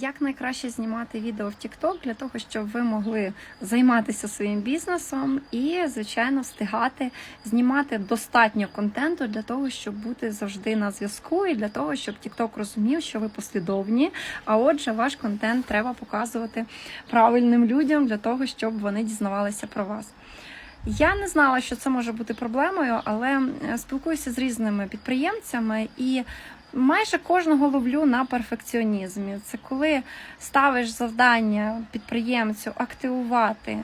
Як найкраще знімати відео в TikTok для того, щоб ви могли займатися своїм бізнесом і, звичайно, встигати знімати достатньо контенту для того, щоб бути завжди на зв'язку, і для того, щоб TikTok розумів, що ви послідовні. А отже, ваш контент треба показувати правильним людям для того, щоб вони дізнавалися про вас. Я не знала, що це може бути проблемою, але спілкуюся з різними підприємцями і майже кожного ловлю на перфекціонізмі. Це коли ставиш завдання підприємцю активувати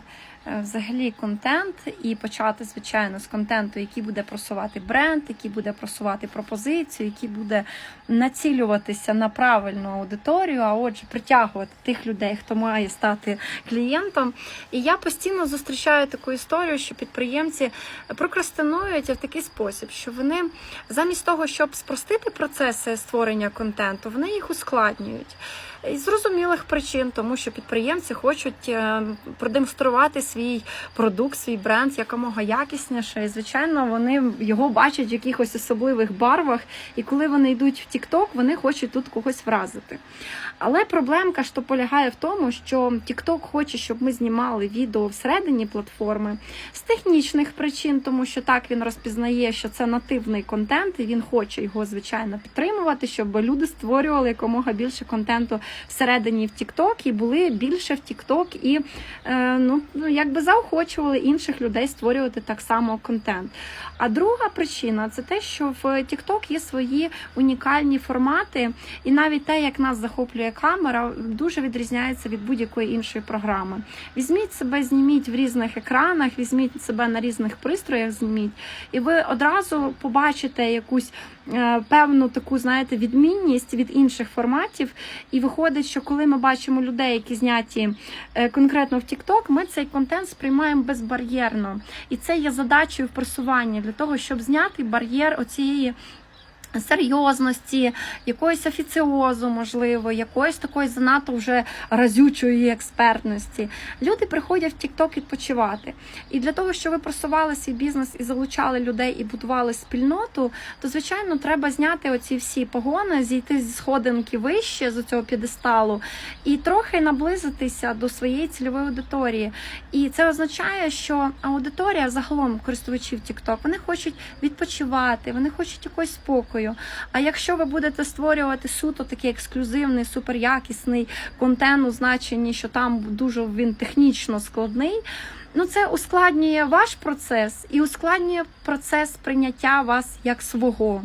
взагалі контент і почати, звичайно, з контенту, який буде просувати бренд, який буде просувати пропозицію, який буде націлюватися на правильну аудиторію, а отже, притягувати тих людей, хто має стати клієнтом. І я постійно зустрічаю таку історію, що підприємці прокрастинують в такий спосіб, що вони замість того, щоб спростити процеси створення контенту, вони їх ускладнюють. Із зрозумілих причин, тому що підприємці хочуть е, продемонструвати свій продукт, свій бренд якомога якісніше. І звичайно, вони його бачать в якихось особливих барвах. І коли вони йдуть в TikTok, вони хочуть тут когось вразити. Але проблемка то полягає в тому, що TikTok хоче, щоб ми знімали відео всередині платформи з технічних причин, тому що так він розпізнає, що це нативний контент, і він хоче його звичайно підтримувати, щоб люди створювали якомога більше контенту всередині в TikTok і були більше в TikTok і е, ну, ну якби заохочували інших людей створювати так само контент. А друга причина це те, що в TikTok є свої унікальні формати, і навіть те, як нас захоплює камера, дуже відрізняється від будь-якої іншої програми. Візьміть себе, зніміть в різних екранах, візьміть себе на різних пристроях, зніміть, і ви одразу побачите якусь е, певну таку, знаєте, відмінність від інших форматів. І виходить, що коли ми бачимо людей, які зняті е, конкретно в TikTok, ми цей контент сприймаємо безбар'єрно. І це є задачею в просуванні для того, щоб зняти бар'єр оцієї. Серйозності, якоїсь офіціозу, можливо, якоїсь такої занадто вже разючої експертності. Люди приходять в TikTok відпочивати. І для того, щоб ви просували свій бізнес і залучали людей і будували спільноту, то звичайно треба зняти оці всі погони, зійти зі сходинки вище з цього п'єдесталу і трохи наблизитися до своєї цільової аудиторії. І це означає, що аудиторія загалом користувачів TikTok, вони хочуть відпочивати, вони хочуть якогось спокою. А якщо ви будете створювати суто такий ексклюзивний, суперякісний контент у значенні, що там дуже він технічно складний. Ну, це ускладнює ваш процес і ускладнює процес прийняття вас як свого.